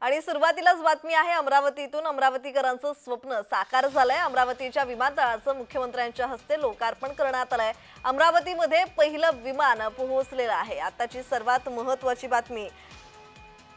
आणि सुरुवातीलाच बातमी आहे अमरावतीतून. अमरावतीकरांचं स्वप्न साकार झालंय. अमरावतीच्या विमानतळाचं मुख्यमंत्र्यांच्या हस्ते लोकार्पण करण्यात आलंय. अमरावतीमध्ये पहिलं विमान पोहोचलेलं आहे. आताची सर्वात महत्वाची बातमी.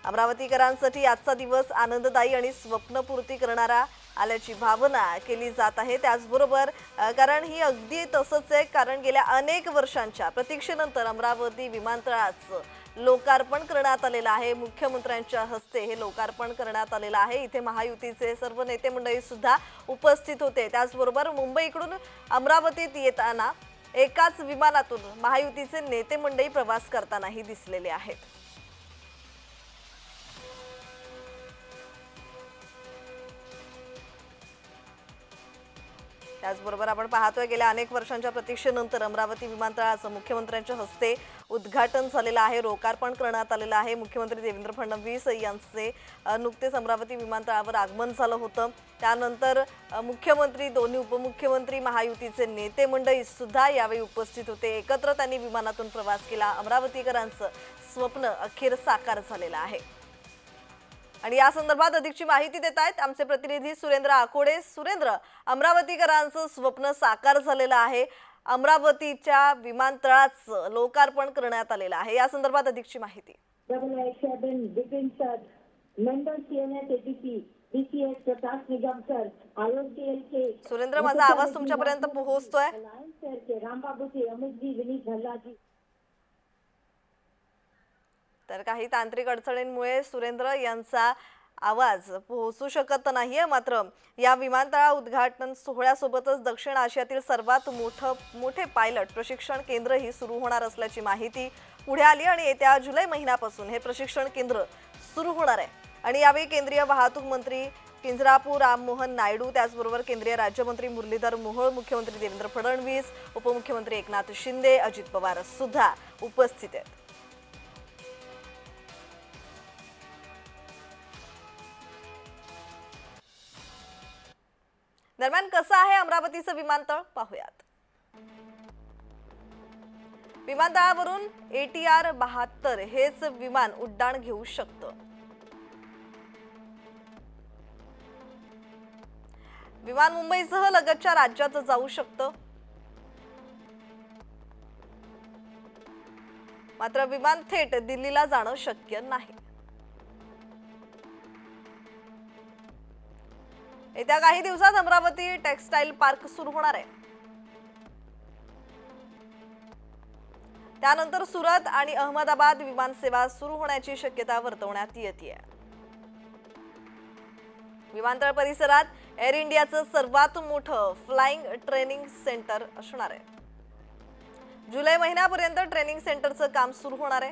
अमरावतीकरांसाठी आजचा दिवस आनंददायी आणि स्वप्नपूर्ती करणारा आल्याची भावना केली जात आहे त्याचबरोबर कारण ही अगदी तसंच आहे कारण गेल्या अनेक वर्षांच्या प्रतीक्षेनंतर अमरावती विमानतळाचं लोकार्पण करण्यात आलेलं आहे. मुख्यमंत्र्यांच्या हस्ते हे लोकार्पण करण्यात आलेलं आहे. इथे महायुतीचे सर्व नेते मंडळी सुद्धा उपस्थित होते. त्याचबरोबर मुंबईकडून अमरावतीत येताना एकाच विमानातून महायुतीचे नेते मंडळी प्रवास करतानाही दिसलेले आहेत. त्याचबरोबर आपण पाहतोय गेल्या अनेक वर्षांच्या प्रतीक्षेनंतर अमरावती विमानतळाचं मुख्यमंत्र्यांच्या हस्ते उद्घाटन झालेलं आहे लोकार्पण करण्यात आलेलं आहे. मुख्यमंत्री देवेंद्र फडणवीस यांचे नुकतेच अमरावती विमानतळावर आगमन झालं होतं. त्यानंतर मुख्यमंत्री दोन्ही उपमुख्यमंत्री महायुतीचे नेते मंडळी सुद्धा यावेळी उपस्थित होते. एकत्र त्यांनी विमानातून प्रवास केला. अमरावतीकरांचं स्वप्न अखेर साकार झालेलं आहे. आणि या संदर्भात अधिकची माहिती देत आहेत. आमचे प्रतिनिधी सुरेंद्र आकोडे. सुरेंद्र अमरावतीकरांचं स्वप्न साकार झालेलं आहे. अमरावतीच्या विमानतळाचं लोकार्पण करण्यात आलेलं आहे. या संदर्भात अधिकची माहिती. सुरेंद्र माझा आवाज तुमच्यापर्यंत पोहोचतोय. Alliance sir K Rambabu ji Amit ji Vineet Bhalla ji तर काही तांत्रिक अडचणींमुळे सुरेंद्र यांचा आवाज पोहोचू शकत नाहीये मात्र या विमानतळा उद्घाटन सोहळ्यासोबतच दक्षिण आशियातील सर्वात मोठं मोठे पायलट प्रशिक्षण केंद्रही सुरू होणार असल्याची माहिती पुढे आली आणि येत्या जुलै महिन्यापासून हे प्रशिक्षण केंद्र सुरू होणार आहे. आणि यावेळी केंद्रीय वाहतूक मंत्री किंजरापूर राममोहन नायडू त्याचबरोबर केंद्रीय राज्यमंत्री मुरलीधर मोहोळ मुख्यमंत्री देवेंद्र फडणवीस उपमुख्यमंत्री एकनाथ शिंदे अजित पवार सुद्धा उपस्थित आहेत. दरम्यान कसं आहे अमरावतीचं विमानतळ? पाहूयात. विमानतळावरून एटीआर बहात्तर हेच विमान उड्डाण घेऊ शकतं. विमान मुंबईसह लगतच्या राज्यात जाऊ शकतं. मात्र विमान थेट दिल्लीला जाणं शक्य नाही. येत्या काही दिवसात अमरावती टेक्सटाईल पार्क सुरू होणार आहे. त्यानंतर सुरत आणि अहमदाबाद विमानसेवा सुरू होण्याची शक्यता वर्तवण्यात येते विमानतळ परिसरात एअर इंडियाचं सर्वात मोठं फ्लाइंग ट्रेनिंग सेंटर असणार आहे. जुलै महिन्यापर्यंत ट्रेनिंग सेंटरचं काम सुरू होणार आहे.